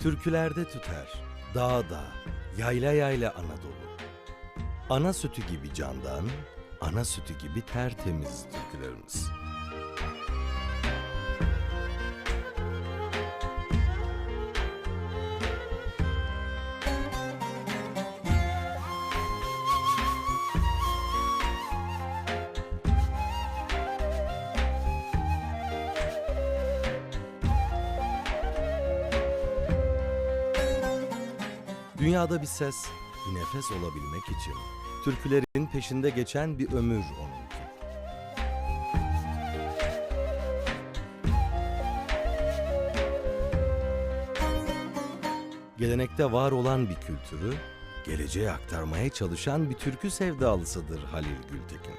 Türkülerde tüter, dağ dağ, yayla yayla Anadolu. Ana sütü gibi candan, ana sütü gibi tertemiz türkülerimiz. Dünyada bir ses, bir nefes olabilmek için türkülerin peşinde geçen bir ömür onunki. Gelenekte var olan bir kültürü geleceğe aktarmaya çalışan bir türkü sevdalısıdır Halil Gültekin.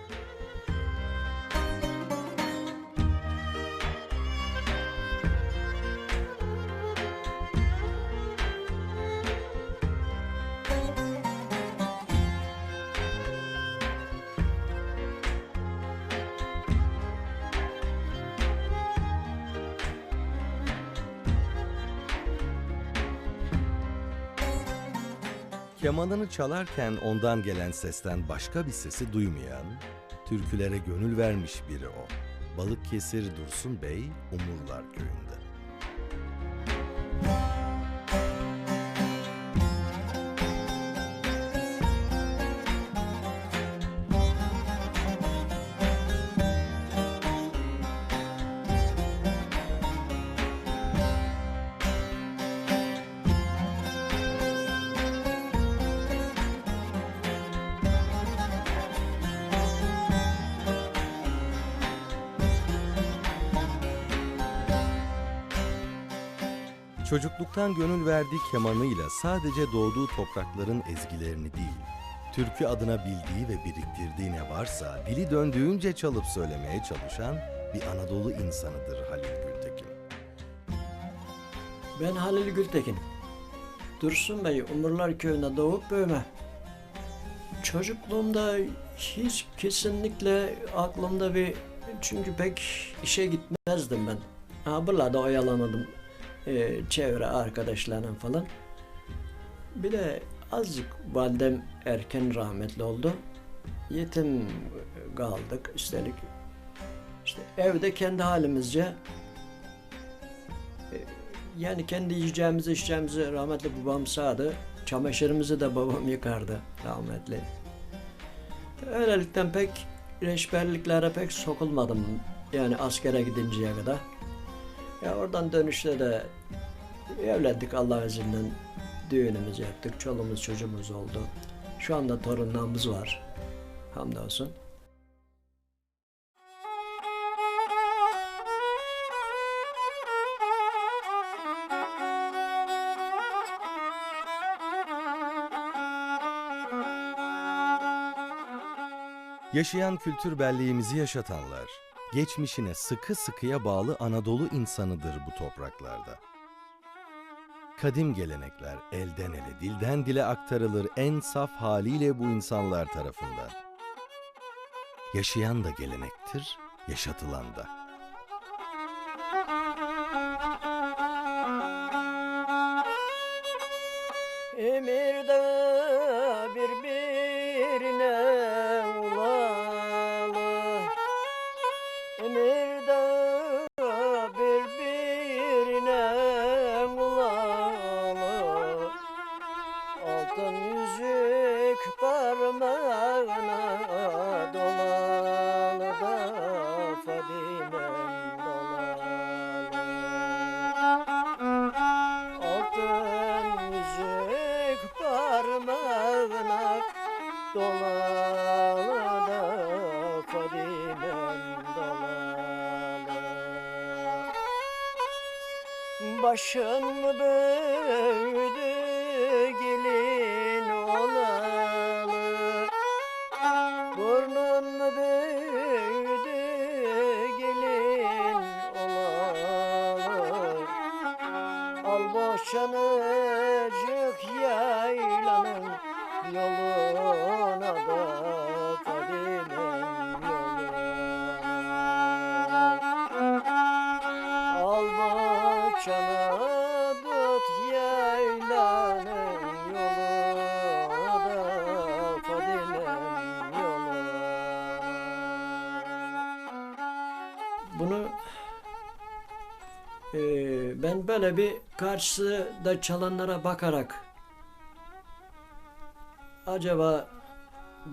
Kemanını çalarken ondan gelen sesten başka bir sesi duymayan, türkülere gönül vermiş biri o. Balıkesir Dursun Bey, Umurlar Köyü'nde. Çocukluktan gönül verdiği kemanıyla sadece doğduğu toprakların ezgilerini değil, türkü adına bildiği ve biriktirdiği ne varsa dili döndüğünce çalıp söylemeye çalışan bir Anadolu insanıdır Halil Gültekin. Ben Halil Gültekin. Dursun Bey, Umurlar Köyü'nde doğup büyüme. Çocukluğumda hiç kesinlikle aklımda bir... Çünkü pek işe gitmezdim ben. Ha, buralarda oyalanırdım. Ee, çevre arkadaşlarla falan. Bir de azıcık validem erken rahmetli oldu. Yetim kaldık üstelik. İşte evde kendi halimizce yani kendi yiyeceğimizi içeceğimizi rahmetli babam sağdı. Çamaşırımızı da babam yıkardı rahmetli. Öylelikten pek reşberliklere pek sokulmadım. Yani askere gidinceye kadar. Ya oradan dönüşte de evlendik Allah izniyle. Düğünümüzü yaptık. Çoluğumuz çocuğumuz oldu. Şu anda torunlarımız var. Hamdolsun. Yaşayan kültür belleğimizi yaşatanlar, geçmişine sıkı sıkıya bağlı Anadolu insanıdır bu topraklarda. Kadim gelenekler elden ele, dilden dile aktarılır en saf haliyle bu insanlar tarafından. Yaşayan da gelenektir, yaşatılan da. Başın mı büyüdü gelin olalı. Burnun mu büyüdü gelin olalı. Al boşanacak yaylanın yoluna da bir karşısında çalanlara bakarak acaba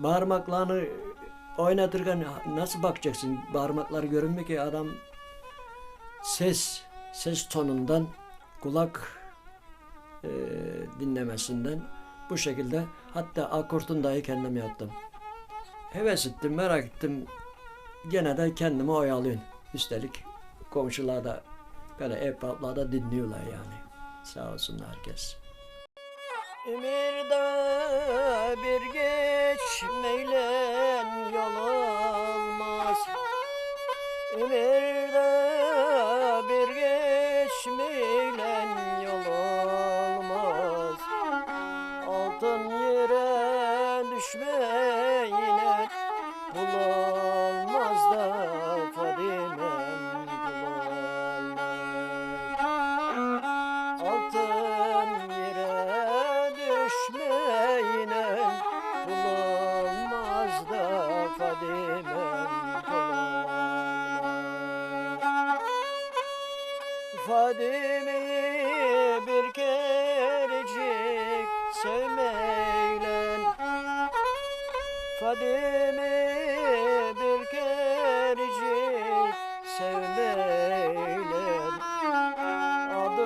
parmaklarını oynatırken nasıl bakacaksın? Parmakları görünmüyor ki adam ses ses tonundan kulak e, dinlemesinden bu şekilde hatta akortun dahi kendim yaptım. Heves ettim, merak ettim. Gene de kendimi oyalıyorum. Üstelik komşular da böyle ev da dinliyorlar yani. Sağ olsun herkes. Emirde bir geçmeyle yol olmaz. Emirde bir geçmeyle yol olmaz. Altın yere düşmeyine Fadime'yi bir kerecik sevmeyle. Fadime'yi bir kerecik sevmeyle. Arama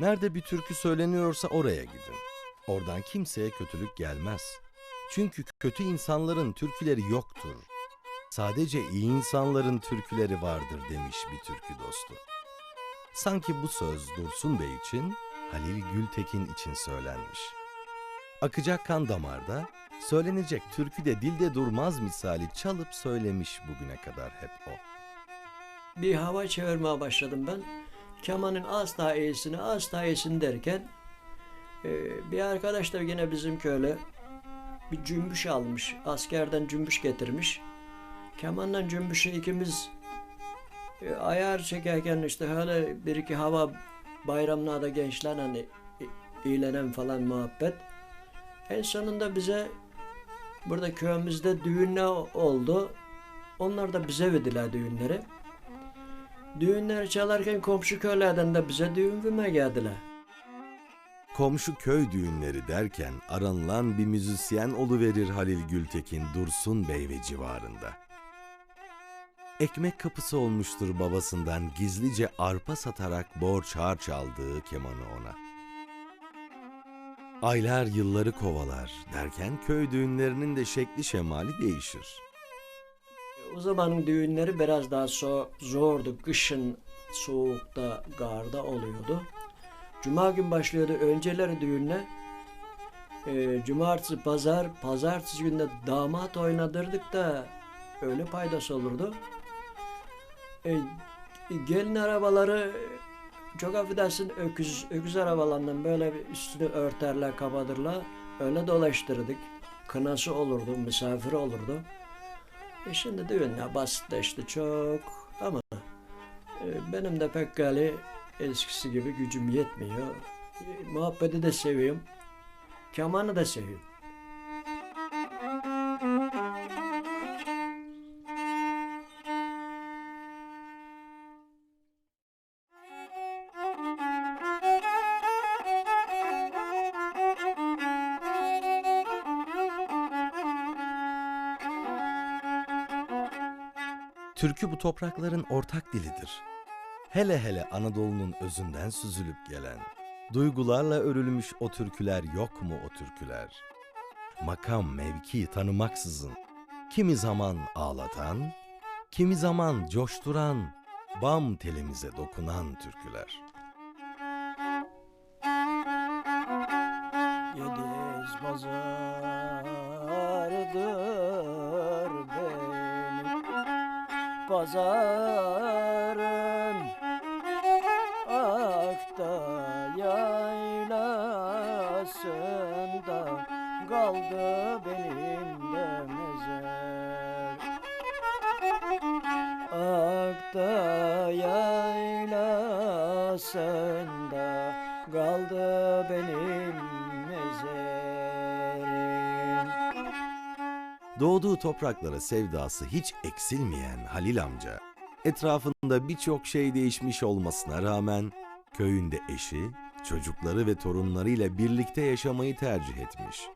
Nerede bir türkü söyleniyorsa oraya gidin. Oradan kimseye kötülük gelmez. Çünkü kötü insanların türküleri yoktur. Sadece iyi insanların türküleri vardır demiş bir türkü dostu. Sanki bu söz Dursun Bey için, Halil Gültekin için söylenmiş. Akacak kan damarda, söylenecek türkü de dilde durmaz misali çalıp söylemiş bugüne kadar hep o. bir hava çevirmeye başladım ben. Kemanın az daha iyisini, az daha iyisini derken e, bir arkadaş da yine bizim köyle bir cümbüş almış. Askerden cümbüş getirmiş. Kemanla cümbüşü ikimiz e, ayar çekerken işte öyle bir iki hava bayramlarda gençler hani i- eğlenen falan muhabbet. En sonunda bize burada köyümüzde düğünler oldu. Onlar da bize verdiler düğünleri. Düğünler çalarken komşu köylerden de bize düğün vermeye geldiler. Komşu köy düğünleri derken aranılan bir müzisyen oluverir Halil Gültekin Dursun Bey ve civarında. Ekmek kapısı olmuştur babasından gizlice arpa satarak borç harç aldığı kemanı ona. Aylar yılları kovalar derken köy düğünlerinin de şekli şemali değişir. O zamanın düğünleri biraz daha so zordu. Kışın soğukta, garda oluyordu. Cuma gün başlıyordu önceleri düğünle. Ee, cumartesi, pazar, pazartesi günde damat oynadırdık da öyle paydası olurdu. Ee, gelin arabaları çok affedersin öküz, öküz arabalarından böyle üstünü örterler, kapatırlar. Öyle dolaştırdık. Kınası olurdu, misafiri olurdu. E şimdi düğünler basitleşti çok ama e, benim de pek gali eskisi gibi gücüm yetmiyor. E, muhabbeti de seviyorum. Kemanı da seviyorum. Türkü bu toprakların ortak dilidir. Hele hele Anadolu'nun özünden süzülüp gelen, duygularla örülmüş o türküler yok mu o türküler? Makam mevki tanımaksızın, kimi zaman ağlatan, kimi zaman coşturan, bam telimize dokunan türküler. Yediz pazarım Akta yaylasında kaldı benim de mezar. Akta yaylasında kaldı benim Doğduğu topraklara sevdası hiç eksilmeyen Halil amca, etrafında birçok şey değişmiş olmasına rağmen köyünde eşi, çocukları ve torunlarıyla birlikte yaşamayı tercih etmiş.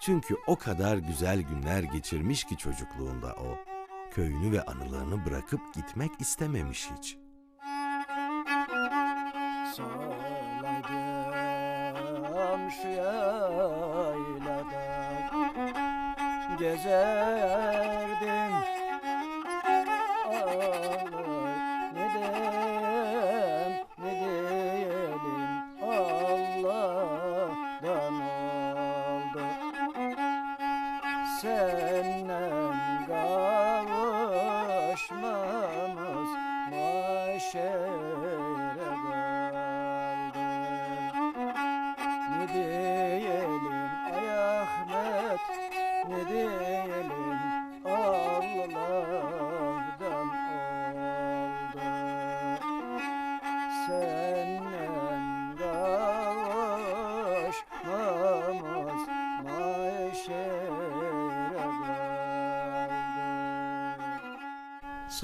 Çünkü o kadar güzel günler geçirmiş ki çocukluğunda o, köyünü ve anılarını bırakıp gitmek istememiş hiç. Solaydım şu yaylada Gezerdim. Ağlay ne dem ne diyelim Allah'tan oldu. Senden kavuşmamız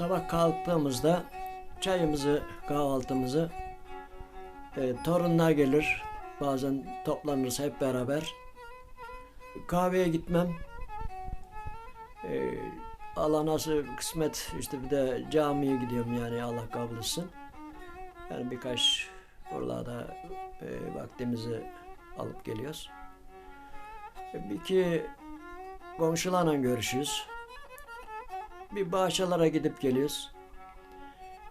Sabah kalktığımızda çayımızı, kahvaltımızı e, torunlar gelir. Bazen toplanırız hep beraber. Kahveye gitmem. E, Allah nasıl kısmet işte bir de camiye gidiyorum yani Allah kabul etsin. Yani birkaç buralarda e, vaktimizi alıp geliyoruz. E, bir iki komşularla görüşürüz. Bir bahçelere gidip geliyoruz.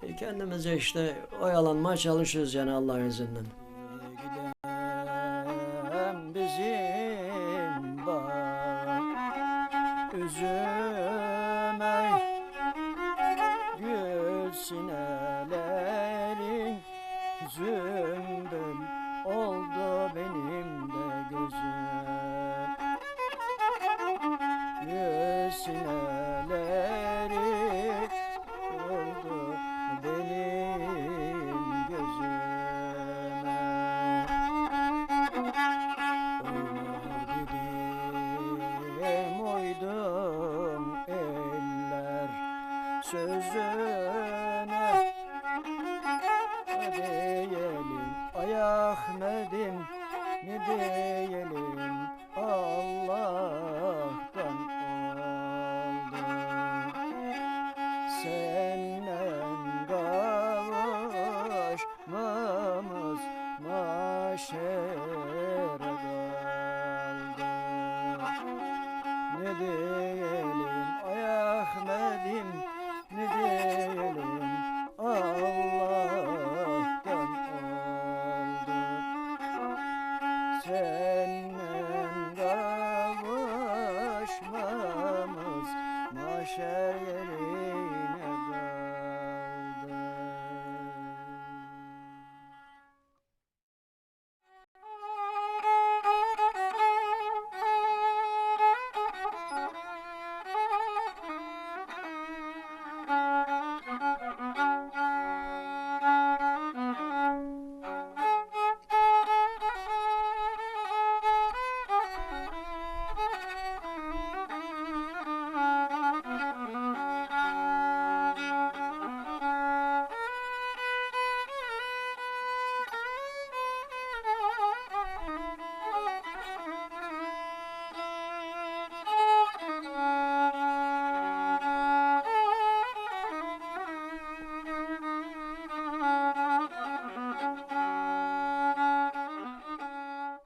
E, kendimize işte oyalanmaya çalışıyoruz yani Allah'ın izniyle. Bizim bağ Üzüme gül sinelerin Zümbül desert. Senden kavuşmamız Maşer yerine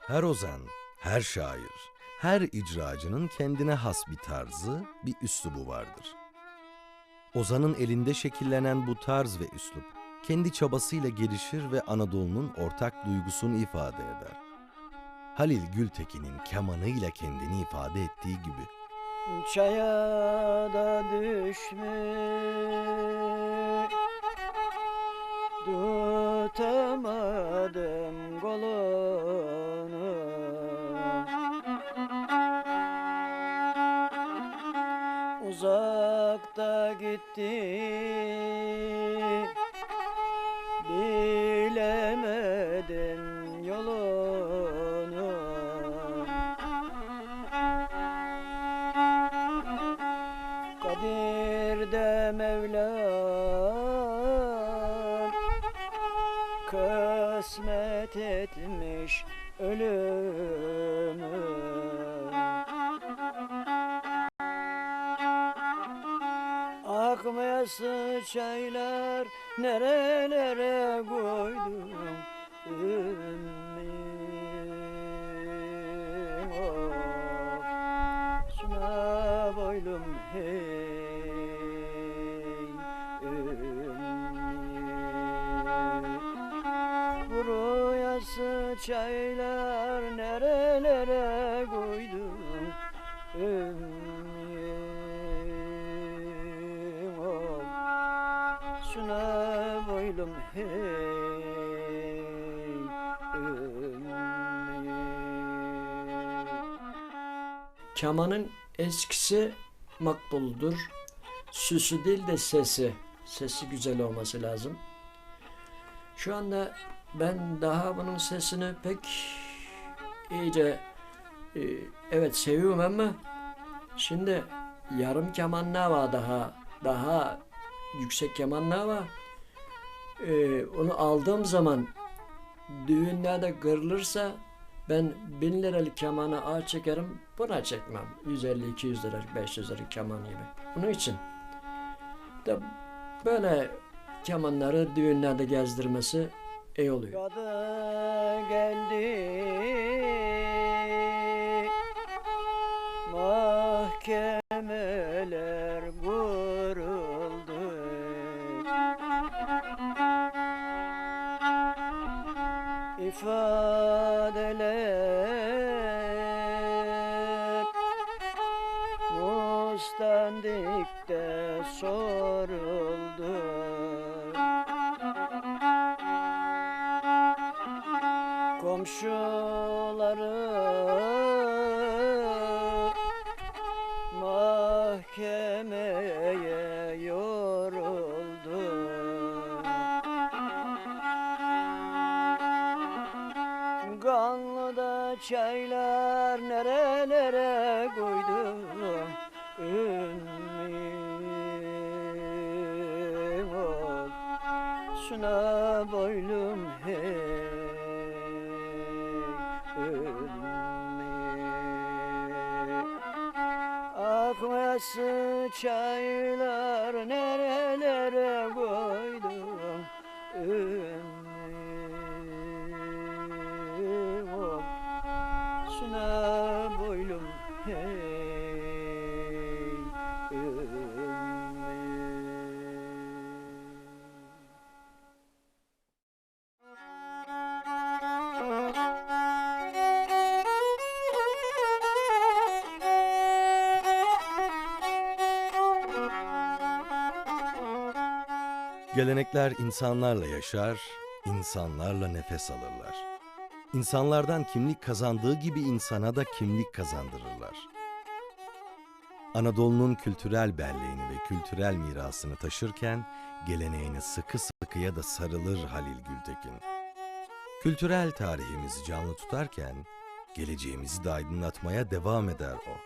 Her ozan, her şair, her icracının kendine has bir tarzı, bir üslubu vardır. Ozanın elinde şekillenen bu tarz ve üslup, kendi çabasıyla gelişir ve Anadolu'nun ortak duygusunu ifade eder. Halil Gültekin'in kemanıyla kendini ifade ettiği gibi, Çaya da düşmüş Tutamadım kolunu da gitti nerelere koydum Ümmim of Suna boylum hey Ümmim Buruyası çaylar nerelere Kemanın eskisi makbuldur. Süsü değil de sesi. Sesi güzel olması lazım. Şu anda ben daha bunun sesini pek iyice e, evet seviyorum ama şimdi yarım kemanlar var daha daha yüksek kemanlar var. E, onu aldığım zaman düğünlerde kırılırsa ben bin liralık kemanı ağ çekerim buna çekmem. 150-200 liralık 500 liralık keman gibi. Bunun için de böyle kemanları düğünlerde gezdirmesi iyi oluyor. Kadı geldi mahkemeler mahkemeye yoruldu Kanlı da çaylar nerelere koydum? Ümmim ol Suna boylum hey Ümmim Akması çaylar nerelere Gelenekler insanlarla yaşar, insanlarla nefes alırlar. İnsanlardan kimlik kazandığı gibi insana da kimlik kazandırırlar. Anadolu'nun kültürel belleğini ve kültürel mirasını taşırken geleneğine sıkı sıkıya da sarılır Halil Gültekin. Kültürel tarihimizi canlı tutarken geleceğimizi de aydınlatmaya devam eder o.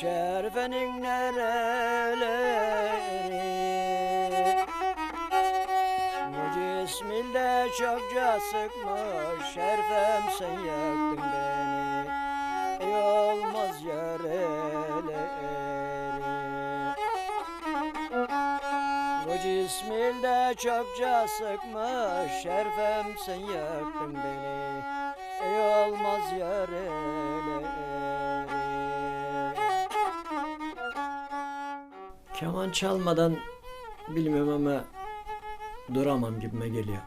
şerfenin nereleri? Bu cismilde çokça sıkmış, şerfem sen yaktın beni. Ey olmaz yareleri. Bu cismilde çokça sıkmış Şerfem sen yaktın beni. Ey olmaz yareleri Keman çalmadan bilmiyorum ama duramam gibime geliyor.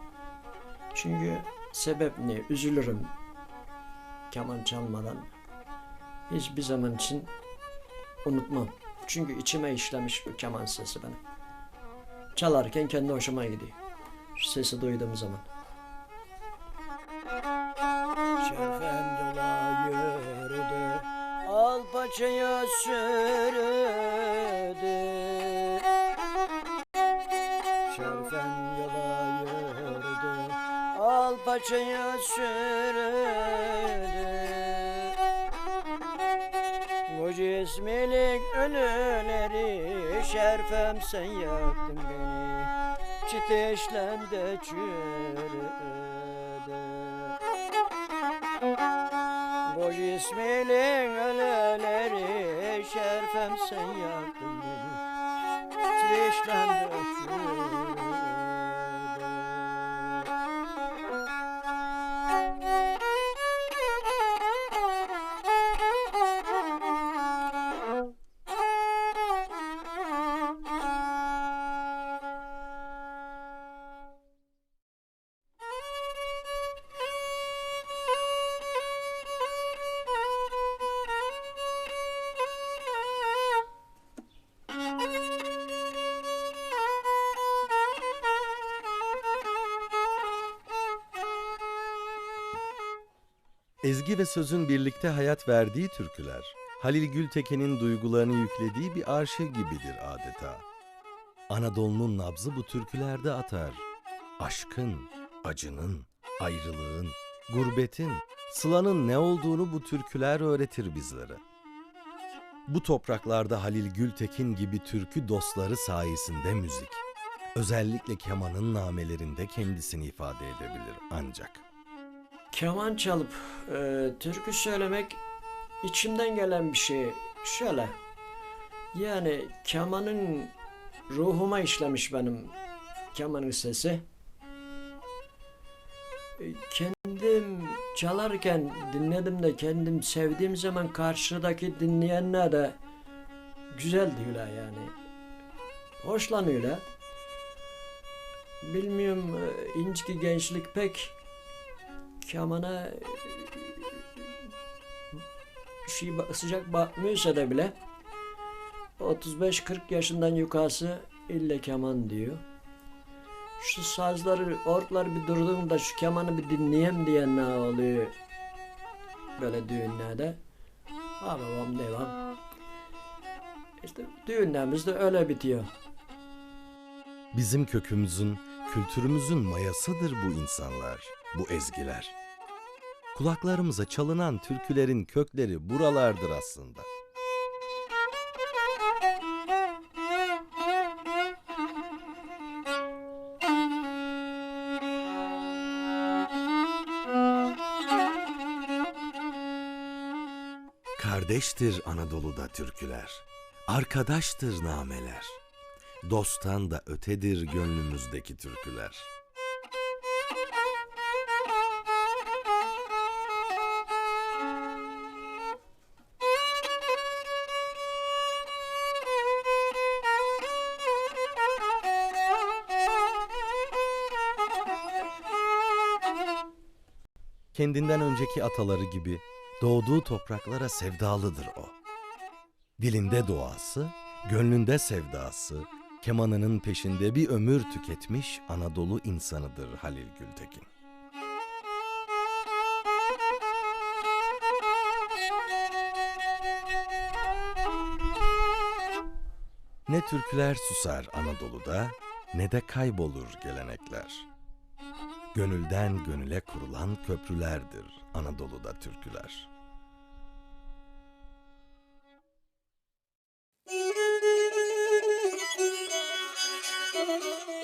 Çünkü sebep ne? Üzülürüm keman çalmadan. Hiçbir zaman için unutmam. Çünkü içime işlemiş bu keman sesi benim. Çalarken kendi hoşuma gidiyor. Şu sesi duyduğum zaman. Şerfem yola yürüdü, al paçaya sürüdü. Paçaya sürüdü. Bu cismilik ölüleri şerfem sen yaktın beni. Çiteşlendi çürüdü. Bu cismilik ölüleri şerfem sen yaktın beni. Çiteşlendi çürüdü Ezgi ve sözün birlikte hayat verdiği türküler, Halil Gültekin'in duygularını yüklediği bir arşiv gibidir adeta. Anadolu'nun nabzı bu türkülerde atar. Aşkın, acının, ayrılığın, gurbetin, sılanın ne olduğunu bu türküler öğretir bizlere. Bu topraklarda Halil Gültekin gibi türkü dostları sayesinde müzik, özellikle kemanın namelerinde kendisini ifade edebilir ancak. Keman çalıp e, türkü söylemek içimden gelen bir şey. Şöyle. Yani kemanın ruhuma işlemiş benim kemanın sesi. E, Kendim çalarken dinledim de kendim sevdiğim zaman karşıdaki dinleyenler de güzel diyorlar yani. Hoşlanıyorlar. Bilmiyorum e, inciki gençlik pek kemana e, şey sıcak bakmıyorsa da bile 35-40 yaşından yukarısı ille keman diyor. Şu sazları, orklar bir durduğunda şu kemanı bir dinleyeyim diyen ne oluyor böyle düğünlerde. Ha babam devam. İşte düğünlerimiz de öyle bitiyor. Bizim kökümüzün, kültürümüzün mayasıdır bu insanlar, bu ezgiler. Kulaklarımıza çalınan türkülerin kökleri buralardır aslında. Kardeştir Anadolu'da türküler, arkadaştır nameler. Dosttan da ötedir gönlümüzdeki türküler. Kendinden önceki ataları gibi doğduğu topraklara sevdalıdır o. Dilinde doğası, gönlünde sevdası, kemanının peşinde bir ömür tüketmiş Anadolu insanıdır Halil Gültekin. Ne türküler susar Anadolu'da ne de kaybolur gelenekler. Gönülden gönüle kurulan köprülerdir Anadolu'da türküler. You.